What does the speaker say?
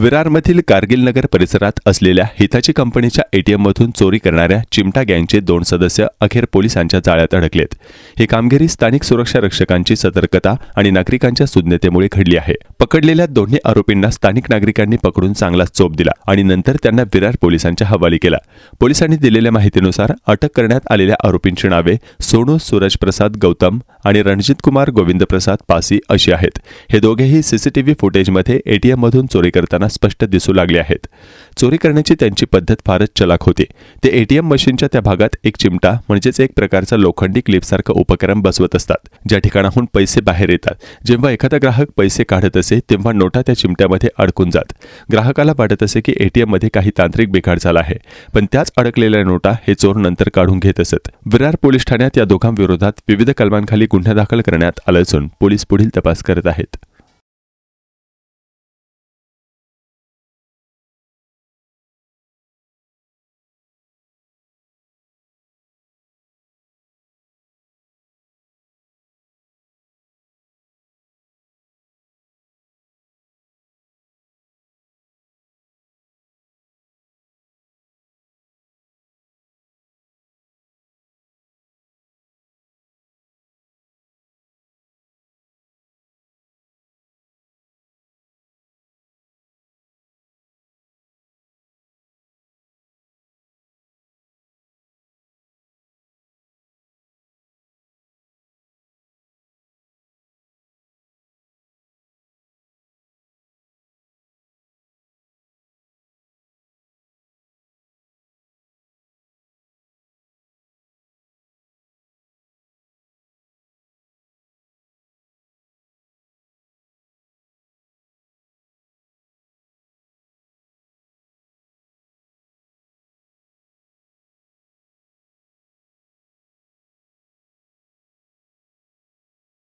विरारमधील कारगिल नगर परिसरात असलेल्या हिताची कंपनीच्या एटीएम मधून चोरी करणाऱ्या चिमटा गँगचे दोन सदस्य अखेर पोलिसांच्या जाळ्यात अडकलेत. ही कामगिरी स्थानिक सुरक्षा रक्षकांची सतर्कता आणि नागरिकांच्या सुज्ञतेमुळे घडली आहे. पकडलेल्या दोन्ही आरोपींना स्थानिक नागरिकांनी पकडून चांगलाच चोप दिला आणि नंतर त्यांना विरार पोलिसांच्या हवाली केला. पोलिसांनी दिलेल्या माहितीनुसार अटक करण्यात आलेल्या आरोपींची नावे सोनू सूरज प्रसाद गौतम आणि रणजित कुमार गोविंद प्रसाद पासी अशी आहेत. हे दोघेही सीसीटीव्ही फुटेजमध्ये एटीएम मधून चोरी करताना स्पष्ट दिसू लागले आहेत. चोरी करण्याची त्यांची पद्धत फारच चलाक होती. ते एटीएम मशीनच्या त्या भागात एक चिमटा म्हणजेच एक प्रकारचा लोखंडी क्लिपसारखं उपक्रम बसवत असतात ज्या ठिकाणाहून पैसे बाहेर येतात. जेव्हा एखादा ग्राहक पैसे काढत असे तेव्हा नोटा त्या चिमट्यामध्ये अडकून जात. ग्राहकाला वाटत असे की एटीएममध्ये काही तांत्रिक बिघाड झाला आहे पण त्याच अडकलेल्या नोटा हे चोर नंतर काढून घेत असत. विरार पोलीस ठाण्यात या दोघांविरोधात विविध कलमांखाली गुन्हा दाखल करण्यात आला असून पोलीस पुढील तपास करत आहेत.